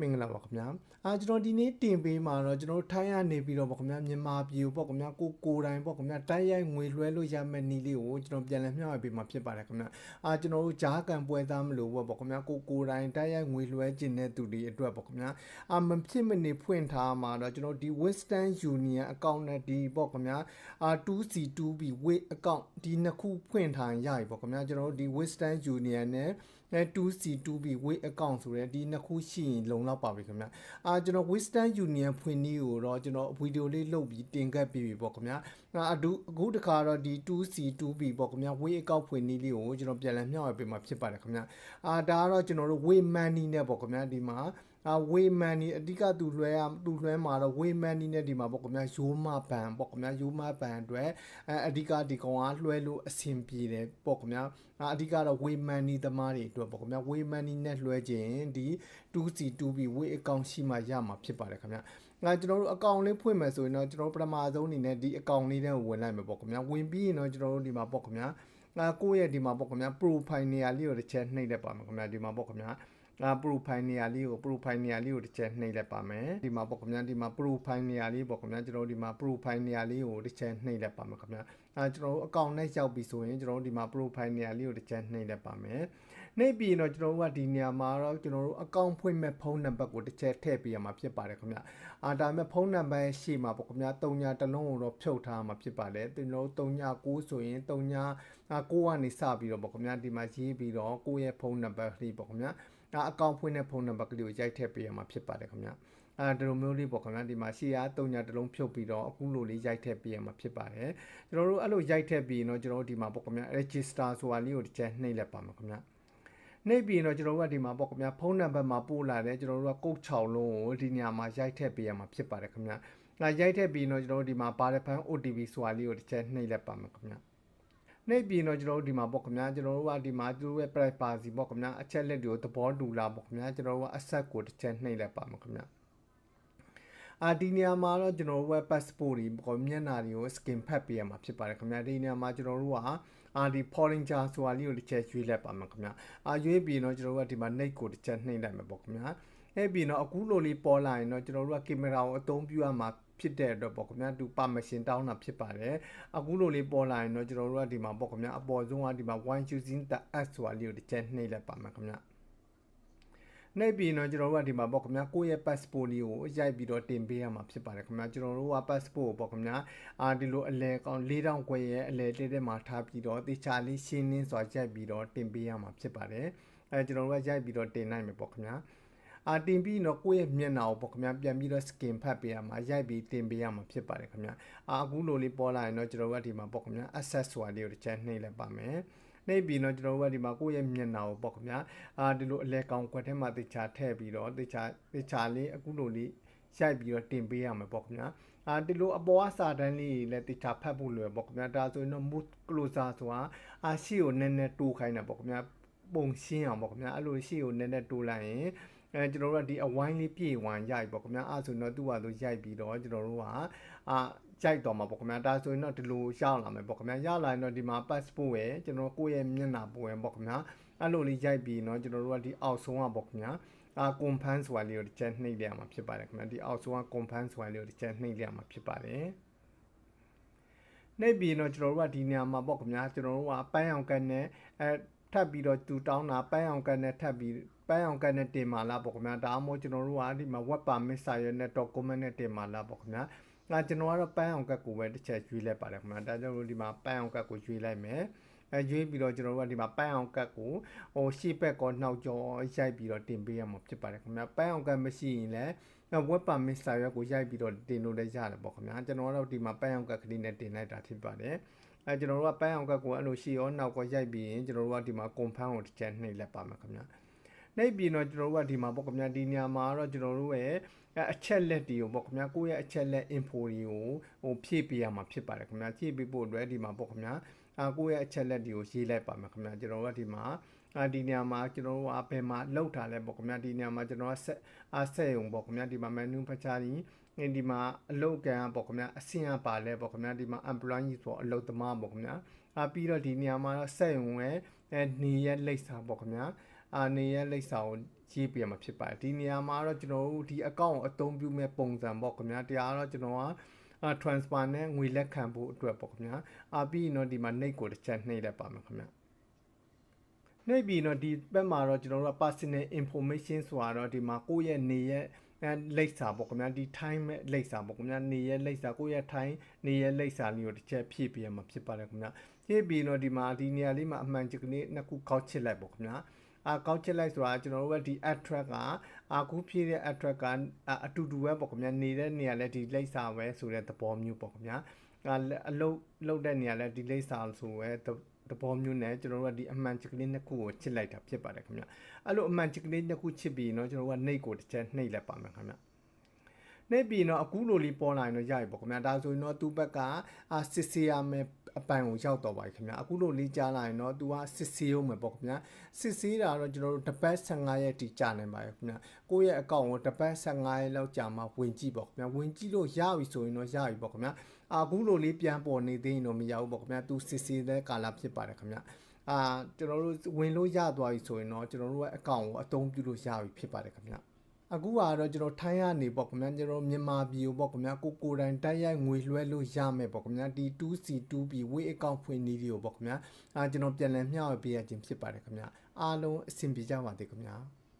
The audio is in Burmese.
မင်္ဂလာပါခင်ဗျာအာကျွန်တော်ဒီနေ့တင်ပေးမှာတော့ကျွန်တော်တို့ထိုင်းရနေပြီးတော့ပေါ့ခင်ဗျာမြန်မာပြည်ပေါ့ခင်ဗျာကိုကိုတိုင်းပေါ့ခင်ဗျာတိုက်ရိုက်ငွေလွှဲလို့ရမယ့်နီးလေးကိုကျွန်တော်ပြန်လည်မျှဝေပေးမှာဖြစ်ပါတယ်ခင်ဗျာအာကျွန်တော်တို့ဂျားကန်ပွဲသားမလို့ပေါ့ပေါ့ခင်ဗျာကိုကိုတိုင်းတိုက်ရိုက်ငွေလွှဲခြင်းတဲ့သူတွေအတွက်ပေါ့ခင်ဗျာအာမဖြစ်မနေဖွင့်ထားမှာတော့ကျွန်တော်ဒီ Western Union account နဲ့ဒီပေါ့ခင်ဗျာအာ 2C2B Wait account ဒီနှစ်ခုဖွင့်ထားရပြီပေါ့ခင်ဗျာကျွန်တော်တို့ဒီ Western Union နဲ့အဲ 2C2B Wait account ဆိုတဲ့ဒီနှစ်ခုရှိရင်လုံလောက်ပါပြီခင်ဗျာအာကျွန်တော် Western Union ဖွင့်နည်းကိုတော့ကျွန်တော်ဗီဒီယိုလေးလုပ်ပြီးတင်ကပ်ပြီးပြီပေါ့ခင်ဗျာအာအခုအခုတခါတော့ဒီ 2C2B ပေါ့ခင်ဗျာ Wait account ဖွင့်နည်းလေးကိုကျွန်တော်ပြန်လည်မျှဝေပေးမှာဖြစ်ပါတယ်ခင်ဗျာအာဒါကတော့ကျွန်တော်တို့ Wait Money နဲ့ပေါ့ခင်ဗျာဒီမှာ အာဝေးမန်နီအဓိကသူလွှဲရသူလွှဲမှာတော့ဝေးမန်နီနဲ့ဒီမှာပေါ့ခင်ဗျာရိုးမပန်ပေါ့ခင်ဗျာရိုးမပန်အတွက်အဲအဓိကဒီကောင်ကလွှဲလို့အဆင်ပြေတယ်ပေါ့ခင်ဗျာအဓိကတော့ဝေးမန်နီသမားတွေအတွက်ပေါ့ခင်ဗျာဝေးမန်နီနဲ့လွှဲခြင်းဒီ 2C2B ဝေးအကောင့်ရှိမှရမှာဖြစ်ပါတယ်ခင်ဗျာငါကျွန်တော်တို့အကောင့်လေးဖွင့်မယ်ဆိုရင်တော့ကျွန်တော်ပထမဆုံးအနေနဲ့ဒီအကောင့်လေးနဲ့ဝင်လိုက်မယ်ပေါ့ခင်ဗျာဝင်ပြီးရင်တော့ကျွန်တော်တို့ဒီမှာပေါ့ခင်ဗျာငါကိုယ့်ရဲ့ဒီမှာပေါ့ခင်ဗျာ profile နေရာလေးကိုတစ်ချက်နှိပ်လိုက်ပါမယ်ခင်ဗျာဒီမှာပေါ့ခင်ဗျာ အာ profile နေရာလေးကို profile နေရာလေးကိုတစ်ချက်နှိပ်လိုက်ပါမယ်ဒီမှာပေါ့ခင်ဗျာဒီမှာ profile နေရာလေးပေါ့ခင်ဗျာကျွန်တော်တို့ဒီမှာ profile နေရာလေးကိုတစ်ချက်နှိပ်လိုက်ပါမယ်ခင်ဗျာအာကျွန်တော်တို့အကောင့်နဲ့ရောက်ပြီဆိုရင်ကျွန်တော်တို့ဒီမှာ profile နေရာလေးကိုတစ်ချက်နှိပ်လိုက်ပါမယ်နှိပ်ပြီးတော့ကျွန်တော်တို့ကဒီနေရာမှာတော့ကျွန်တော်တို့အကောင့်ဖွင့်မဲ့ဖုန်းနံပါတ်ကိုတစ်ချက်ထည့်ပေးရမှာဖြစ်ပါတယ်ခင်ဗျာအာဒါမဲ့ဖုန်းနံပါတ်ရှိမှာပေါ့ခင်ဗျာ3ညတစ်လုံးကိုတော့ဖြုတ်ထားမှာဖြစ်ပါတယ်ကျွန်တော်တို့3ည9ဆိုရင်3ည9ကနေစပြီးတော့ပေါ့ခင်ဗျာဒီမှာရေးပြီးတော့ကိုယ့်ရဲ့ဖုန်းနံပါတ်လေးပေါ့ခင်ဗျာ ဒါအကောင့်ဖွင့်တဲ့ဖုန်းနံပါတ်ကလေးကိုရိုက်ထည့်ပေးရမှာဖြစ်ပါတယ်ခင်ဗျာအဲဒီလိုမျိုးလေးပေါ့ခင်ဗျာဒီမှာရှေ့အား3ညတစ်လုံးဖြုတ်ပြီးတော့အခုလိုလေးရိုက်ထည့်ပေးရမှာဖြစ်ပါတယ်ကျွန်တော်တို့အဲ့လိုရိုက်ထည့်ပြီးတော့ကျွန်တော်တို့ဒီမှာပေါ့ခင်ဗျာ register ဆိုတာလေးကိုတစ်ချက်နှိပ်လိုက်ပါမယ်ခင်ဗျာနှိပ်ပြီးတော့ကျွန်တော်တို့ကဒီမှာပေါ့ခင်ဗျာဖုန်းနံပါတ်မှာပို့လာတယ်ကျွန်တော်တို့ကကုတ်6လုံးကိုဒီနေရာမှာရိုက်ထည့်ပေးရမှာဖြစ်ပါတယ်ခင်ဗျာ။အဲရိုက်ထည့်ပြီးတော့ကျွန်တော်တို့ဒီမှာပါရဖန် OTP ဆိုတာလေးကိုတစ်ချက်နှိပ်လိုက်ပါမယ်ခင်ဗျာ။ နှိပ်ပြီးတော့ကျွန်တော်တို့ဒီမှာပေါ့ခင်ဗျာကျွန်တော်တို့ကဒီမှာသူတို့ရဲ့ privacy ပေါ့ခင်ဗျာအချက်လက်တွေကိုသဘောတူလာပေါ့ခင်ဗျာကျွန်တော်တို့ကအဆက်ကိုတစ်ချက်နှိပ်လိုက်ပါမယ်ခင်ဗျာအာဒီနေရာမှာတော့ကျွန်တော်တို့ရဲ့ passport တွေပေါ့မျက်နှာတွေကို scan ဖတ်ပေးရမှာဖြစ်ပါတယ်ခင်ဗျာဒီနေရာမှာကျွန်တော်တို့ကအာဒီ foreigner ဆိုတာလေးကိုတစ်ချက်ရွေးလိုက်ပါမယ်ခင်ဗျာအာရွေးပြီးတော့ကျွန်တော်တို့ကဒီမှာ neck ကိုတစ်ချက်နှိပ်လိုက်မယ်ပေါ့ခင်ဗျာအဲ့ပြီးတော့အခုလိုလေးပေါ်လာရင်တော့ကျွန်တော်တို့ကကင်မရာကိုအသုံးပြုရမှာ ဖြစ်တဲ့အတွက်ပေါ့ခင်ဗျာသူ permission တောင်းတာဖြစ်ပါတယ်အခုလိုလေးပေါ်လာရင်တော့ကျွန်တော်တို့ကဒီမှာပေါ့ခင်ဗျာအပေါ်ဆုံးကဒီမှာ one using the app ဆိုတာလေးကိုတစ်ချက်နှိပ်လိုက်ပါမယ်ခင်ဗျာနှိပ်ပြီးတော့ကျွန်တော်တို့ကဒီမှာပေါ့ခင်ဗျာကိုယ့်ရဲ့ passport လေးကိုရိုက်ပြီးတော့တင်ပေးရမှာဖြစ်ပါတယ်ခင်ဗျာကျွန်တော်တို့က passport ကိုပေါ့ခင်ဗျာအာဒီလိုအလဲကောင်း၄000ခွဲရဲ့အလဲလေးတဲ့မှာထားပြီးတော့တေချာလေးရှင်းလင်းစွာရိုက်ပြီးတော့တင်ပေးရမှာဖြစ်ပါတယ်အဲကျွန်တော်တို့ကရိုက်ပြီးတော့တင်နိုင်မယ်ပေါ့ခင်ဗျာ အာတင်ပြီးတော့ကိုယ့်ရဲ့မျက်နှာကိုပေါ့ခင်ဗျာပြန်ပြီးတော့ skin ဖတ်ပေးရမှာရိုက်ပြီးတင်ပေးရမှာဖြစ်ပါတယ်ခင်ဗျာအာအခုလိုလေးပေါ်လာရင်တော့ကျွန်တော်တို့ကဒီမှာပေါ့ခင်ဗျာ access ဆိုတာလေးကိုတစ်ချက်နှိပ်လိုက်ပါမယ်နှိပ်ပြီးတော့ကျွန်တော်တို့ကဒီမှာကိုယ့်ရဲ့မျက်နှာကိုပေါ့ခင်ဗျာအာဒီလိုအလဲကောင်ကွက်ထဲမှာတေချာထည့်ပြီးတော့တေချာတေချာလေးအခုလိုလေးရိုက်ပြီးတော့တင်ပေးရမှာပေါ့ခင်ဗျာအာဒီလိုအပေါ်အစာတန်းလေးလည်းတေချာဖတ်ဖို့လွယ်ပေါ့ခင်ဗျာဒါဆိုရင်တော့ mood closer ဆိုတာအာရှီကိုနည်းနည်းတိုးခိုင်းတာပေါ့ခင်ဗျာပုံရှင်းအောင်ပေါ့ခင်ဗျာအဲ့လိုရှေ့ကိုနည်းနည်းတိုးလိုက်ရင် အဲကျွန်တော်တို့ကဒီအဝိုင်းလေးပြေဝိုင်းရိုက်ပေါ့ခင်ဗျာအဲ့ဆိုတော့သူ့ဟာသူရိုက်ပြီးတော့ကျွန်တော်တို့ကအာကြိုက်တော့မှာပေါ့ခင်ဗျာဒါဆိုရင်တော့ဒီလိုရောက်လာမယ်ပေါ့ခင်ဗျာရလာရင်တော့ဒီမှာ passport ရဲ့ကျွန်တော်ကိုယ့်ရဲ့မျက်နှာပုံဝင်ပေါ့ခင်ဗျာအဲ့လိုလေးရိုက်ပြီးတော့ကျွန်တော်တို့ကဒီအောက်ဆုံးကပေါ့ခင်ဗျာအာ confirm ဆိုတာလေးကိုတစ်ချက်နှိပ်ရမှာဖြစ်ပါတယ်ခင်ဗျာဒီအောက်ဆုံးက confirm ဆိုတာလေးကိုတစ်ချက်နှိပ်ရမှာဖြစ်ပါတယ်နှိပ်ပြီးတော့ကျွန်တော်တို့ကဒီနေရာမှာပေါ့ခင်ဗျာကျွန်တော်တို့ကပန်းအောင်ကန်နဲ့အဲ ထပ်ပြီးတော့သူတောင်းတာပန်းအောင်ကန်နဲ့ထပ်ပြီးပန်းအောင်ကန်နဲ့တင်မာလာပေါ့ခင်ဗျာဒါမှမဟုတ်ကျွန်တော်တို့ကဒီမှာ web permit စာရွက်နဲ့ document နဲ့တင်မာလာပေါ့ခင်ဗျာငါကျွန်တော်ကတော့ပန်းအောင်ကတ်ကိုပဲတစ်ချက်ရွေးလိုက်ပါတယ်ခင်ဗျာဒါကြောင့်လို့ဒီမှာပန်းအောင်ကတ်ကိုရွေးလိုက်မယ်အဲရွေးပြီးတော့ကျွန်တော်တို့ကဒီမှာပန်းအောင်ကတ်ကိုဟိုရှေ့ဘက်ကောနှောက်ကျော်ရိုက်ပြီးတော့တင်ပေးရမှာဖြစ်ပါတယ်ခင်ဗျာပန်းအောင်ကတ်မရှိရင်လည်း web permit စာရွက်ကိုရိုက်ပြီးတော့တင်လို့လည်းရတယ်ပေါ့ခင်ဗျာကျွန်တော်တို့ဒီမှာပန်းအောင်ကတ်ကလေးနဲ့တင်လိုက်တာဖြစ်ပါတယ် အဲကျွန်တော်တို့ကပန်းအောင်ကတ်ကိုအဲ့လိုရှေ့ရောနောက်ကောရိုက်ပြီးရင်ကျွန်တော်တို့ကဒီမှာ confirm ကိုတစ်ချက်နှိပ်လိုက်ပါမယ်ခင်ဗျာနှိပ်ပြီးတော့ကျွန်တော်တို့ကဒီမှာပေါ့ခင်ဗျာဒီညမှာတော့ကျွန်တော်တို့ရဲ့အချက်လက်တွေကိုပေါ့ခင်ဗျာကိုယ့်ရဲ့အချက်လက် info တွေကိုဟိုဖြည့်ပေးရမှာဖြစ်ပါတယ်ခင်ဗျာဖြည့်ပေးဖို့အတွက်ဒီမှာပေါ့ခင်ဗျာအာကိုယ့်ရဲ့အချက်လက်တွေကိုရေးလိုက်ပါမယ်ခင်ဗျာကျွန်တော်တို့ကဒီမှာအာဒီညမှာကျွန်တော်တို့အဘယ်မှာလောက်ထားလဲပေါ့ခင်ဗျာဒီညမှာကျွန်တော်ကဆက်အဆက်ရုံပေါ့ခင်ဗျာဒီမှာ menu ဖချာရီဒီမှာအလုပ်ကံပေါ့ခင်ဗျာအဆင့်အပါလဲပေါ့ခင်ဗျာဒီမှာ employee ဆိုအလုပ်သမားပေါ့ခင်ဗျာအာပြီးတော့ဒီညမှာတော့ဆက်ရုံရဲ့နေရက်လိပ်စာပေါ့ခင်ဗျာအာနေရက်လိပ်စာကိုရေးပြရမှာဖြစ်ပါတယ်ဒီနေရာမှာတော့ကျွန်တော်တို့ဒီ account ကိုအသုံးပြုမဲ့ပုံစံပေါ့ခင်ဗျာတရားတော့ကျွန်တော်ကအာ transfer နဲ့ငွေလက်ခံဖို့အတွက်ပေါ့ခင်ဗျာအာပြီးရင်တော့ဒီမှာ NAIC ကိုတစ်ချက်နှိပ်လိုက်ပါမယ်ခင်ဗျာနှိပ်ပြီးတော့ဒီဘက်မှာတော့ကျွန်တော်တို့က personal information ဆိုတာတော့ဒီမှာကိုယ့်ရဲ့နေရဲ့အဲ လိပ်စာပေါ့ခင်ဗျာဒီ time မဲ့လိပ်စာပေါ့ခင်ဗျာနေရဲ့လိပ်စာကိုယ့်ရဲ့ time နေရဲ့လိပ်စာလေးကိုတစ်ချက်ဖြည့်ပြရမှာဖြစ်ပါတယ်ခင်ဗျာဖြည့်ပြီးတော့ဒီမှာဒီနေရာလေးမှာအမှန်ချက်ကလေးနှစ်ခုကောက်ချစ်လိုက်ပေါ့ခင်ဗျာအာကောက်ချစ်လိုက်ဆိုတာကျွန်တော်တို့ကဒီ attract ကအခုဖြည့်တဲ့ attract ကအတူတူပဲပေါ့ခင်ဗျာနေတဲ့နေရာလဲဒီလိပ်စာပဲဆိုတဲ့သဘောမျိုးပေါ့ခင်ဗျာအလုတ်လုတ်တဲ့နေရာလဲဒီလိပ်စာဆိုပဲ သဘောမျိုးနဲ့ကျွန်တော်တို့ကဒီအမှန်ချက်ကလေးနှစ်ခုကိုချစ်လိုက်တာဖြစ်ပါတယ်ခင်ဗျအဲ့လိုအမှန်ချက်ကလေးနှစ်ခုချစ်ပြီးเนาะကျွန်တော်တို့ကနှိပ်ကိုတစ်ချက်နှိပ်လိုက်ပါမယ်ခင်ဗျ နှိပ်ပြီးတော့အခုလိုလေးပေါ်လာရင်တော့ရပြီပေါ့ခင်ဗျာဒါဆိုရင်တော့သူ့ဘက်ကအာစစ်ဆေးရမယ်အပိုင်ကိုရောက်တော့ပါပြီခင်ဗျာအခုလိုလေးကြားလာရင်တော့သူကစစ်ဆေးအောင်မယ်ပေါ့ခင်ဗျာစစ်ဆေးတာတော့ကျွန်တော်တို့တစ်ပတ်15ရက်တိကြာနေပါရဲ့ခင်ဗျာကိုယ့်ရဲ့အကောင့်ကိုတစ်ပတ်15ရက်လောက်ကြာမှဝင်ကြည့်ပေါ့ခင်ဗျာဝင်ကြည့်လို့ရပြီဆိုရင်တော့ရပြီပေါ့ခင်ဗျာအခုလိုလေးပြန်ပေါ်နေသေးရင်တော့မရဘူးပေါ့ခင်ဗျာသူစစ်ဆေးတဲ့ကာလဖြစ်ပါတယ်ခင်ဗျာအာကျွန်တော်တို့ဝင်လို့ရသွားပြီဆိုရင်တော့ကျွန်တော်တို့ရဲ့အကောင့်ကိုအသုံးပြုလို့ရပြီဖြစ်ပါတယ်ခင်ဗျာ အခုကတော့ကျွန်တော်ထိုင်းရနေပေါ့ခင်ဗျာကျွန်တော်မြန်မာပြည်ကိုပေါ့ခင်ဗျာကိုကိုတိုင်တိုက်ရိုက်ငွေလွှဲလို့ရမယ်ပေါ့ခင်ဗျာဒီ 2C 2B ဝေးအကောင့်ဖွင့်နည်းတွေကိုပေါ့ခင်ဗျာအာကျွန်တော်ပြန်လည်မျှဝေပေးရခြင်းဖြစ်ပါတယ်ခင်ဗျာအားလုံးအဆင်ပြေကြပါသေးခင်ဗျာ